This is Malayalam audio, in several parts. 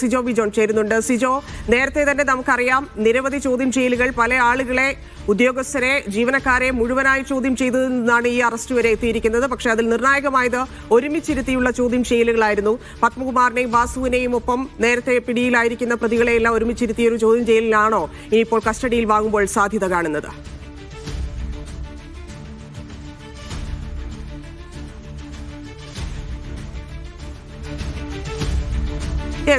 സിജോ ബിജോൺ ചേരുന്നുണ്ട്. സിജോ നേരത്തെ തന്നെ നമുക്കറിയാം നിരവധി ചോദ്യം ചെയ്യലുകൾ പല ആളുകളെ ഉദ്യോഗസ്ഥരെ ജീവനക്കാരെ മുഴുവനായി ചോദ്യം ചെയ്തതെന്നാണ് ഈ അറസ്റ്റ് വരെ എത്തിയിരിക്കുന്നത്. പക്ഷേ അതിൽ നിർണായകമായത് ഒരുമിച്ചിരുത്തിയുള്ള ചോദ്യം ചെയ്യലുകളായിരുന്നു. പത്മകുമാറിനെയും വാസുവിനെയും ഒപ്പം നേരത്തെ പിടിയിലായിരിക്കുന്ന പ്രതികളെയെല്ലാം ഒരുമിച്ചിരുത്തിയ ഒരു ചോദ്യം ചെയ്യലിനാണോ ഇനിയിപ്പോൾ കസ്റ്റഡിയിൽ വാങ്ങുമ്പോൾ സാധ്യത കാണുന്നത്?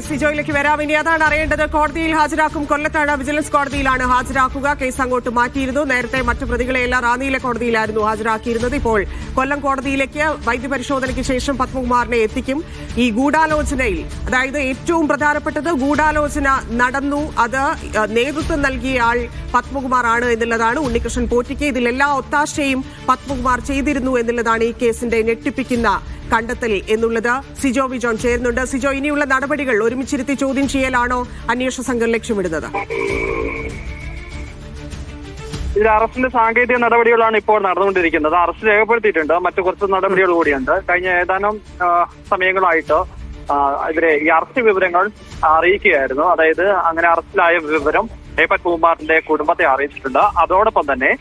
സിജോയിലേക്ക് വരാം. ഇനി അതാണ് അറിയേണ്ടത്. കോടതിയിൽ ഹാജരാക്കും കൊല്ലത്താണ് വിജിലൻസ് കോടതിയിലാണ് ഹാജരാക്കുക. കേസ് അങ്ങോട്ട് മാറ്റിയിരുന്നു. നേരത്തെ മറ്റു പ്രതികളെല്ലാം റാന്നിയിലെ കോടതിയിലായിരുന്നു ഹാജരാക്കിയിരുന്നത്. ഇപ്പോൾ കൊല്ലം കോടതിയിലേക്ക് വൈദ്യപരിശോധനയ്ക്ക് ശേഷം പത്മകുമാറിനെ എത്തിക്കും. ഈ ഗൂഢാലോചനയിൽ അതായത് ഏറ്റവും പ്രധാനപ്പെട്ടത് ഗൂഢാലോചന നടന്നു. അത് നേതൃത്വം നൽകിയ ആൾ പത്മകുമാറാണ് എന്നുള്ളതാണ്. ഉണ്ണികൃഷ്ണൻ പോറ്റിക്ക് ഇതിലെല്ലാ ഒത്താശയും പത്മകുമാർ ചെയ്തിരുന്നു എന്നുള്ളതാണ് ഈ കേസിന്റെ ഞെട്ടിപ്പിക്കുന്ന കണ്ടെത്തൽ എന്നുള്ളത് സിജോ വിജോൺ ചേരുന്നുണ്ട്. സിജോ ഇനിയുള്ള നടപടികൾ ഒരുമിച്ചിരുത്തി ചോദ്യം ചെയ്യലാണോ? അന്വേഷണ സംഘം ലക്ഷ്യമിടുന്നത്. ഇതിൽ അറസ്റ്റിന്റെ സാങ്കേതിക നടപടികളാണ് ഇപ്പോൾ നടന്നുകൊണ്ടിരിക്കുന്നത്. അറസ്റ്റ് രേഖപ്പെടുത്തിയിട്ടുണ്ട്. മറ്റു കുറച്ച് നടപടികൾ കൂടിയുണ്ട്. കഴിഞ്ഞ ഏതാനും സമയങ്ങളായിട്ട് ഇവരെ ഈ അറസ്റ്റ് വിവരങ്ങൾ അറിയിക്കുകയായിരുന്നു. അതായത് അങ്ങനെ അറസ്റ്റിലായ വിവരം എ പത്മകുമാറിന്റെ കുടുംബത്തെ അറിയിച്ചിട്ടുണ്ട്. അതോടൊപ്പം തന്നെ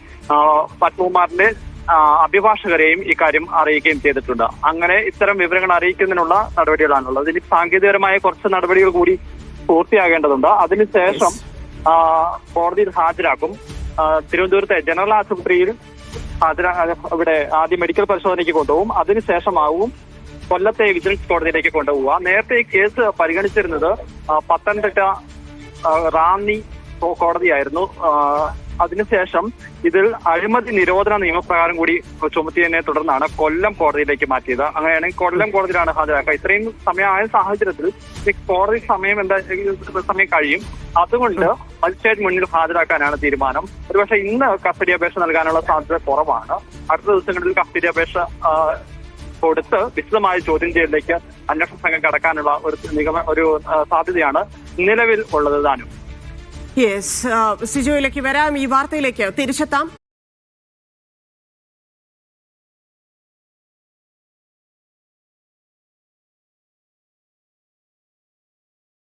പത്മകുമാറിന്റെ അഭിഭാഷകരെയും ഇക്കാര്യം അറിയിക്കുകയും ചെയ്തിട്ടുണ്ട്. അങ്ങനെ ഇത്തരം വിവരങ്ങൾ അറിയിക്കുന്നതിനുള്ള നടപടികളാണുള്ളത്. ഇതിൽ സാങ്കേതികപരമായ കുറച്ച് നടപടികൾ കൂടി പൂർത്തിയാകേണ്ടതുണ്ട്. അതിനുശേഷം കോടതിയിൽ ഹാജരാക്കും. തിരുവനന്തപുരത്തെ ജനറൽ ആശുപത്രിയിൽ ഹാജരാ ഇവിടെ ആദ്യം മെഡിക്കൽ പരിശോധനയ്ക്ക് കൊണ്ടുപോകും. അതിനുശേഷമാവും കൊല്ലത്തെ വിജിലൻസ് കോടതിയിലേക്ക് കൊണ്ടുപോവുക. നേരത്തെ ഈ കേസ് പരിഗണിച്ചിരുന്നത് പത്തനംതിട്ട റാന്നി കോടതിയായിരുന്നു. അതിനുശേഷം ഇതിൽ അഴിമതി നിരോധന നിയമപ്രകാരം കൂടി ചുമത്തിയതിനെ തുടർന്നാണ് കൊല്ലം കോടതിയിലേക്ക് മാറ്റിയത്. അങ്ങനെയാണെങ്കിൽ കൊല്ലം കോടതിയിലാണ് ഹാജരാക്കുക. ഇത്രയും സമയമായ സാഹചര്യത്തിൽ ഈ കോടതി സമയം എന്താ സമയം കഴിയും. അതുകൊണ്ട് മജിസ്ട്രേറ്റ് മുന്നിൽ ഹാജരാക്കാനാണ് തീരുമാനം. ഒരുപക്ഷെ ഇന്ന് കസ്റ്റഡി അപേക്ഷ നൽകാനുള്ള സാധ്യത കുറവാണ്. അടുത്ത ദിവസങ്ങളിൽ കസ്റ്റഡി അപേക്ഷ കൊടുത്ത് വിശദമായ ചോദ്യം ചെയ്യലിലേക്ക് അന്വേഷണ സംഘം കടക്കാനുള്ള ഒരു നിഗമ ഒരു സാധ്യതയാണ് നിലവിൽ ഉള്ളത്. താനും യെസ് സിജോയിലേക്ക് വരാം. ഈ വാർത്തയിലേക്ക് തിരിച്ചെത്താം.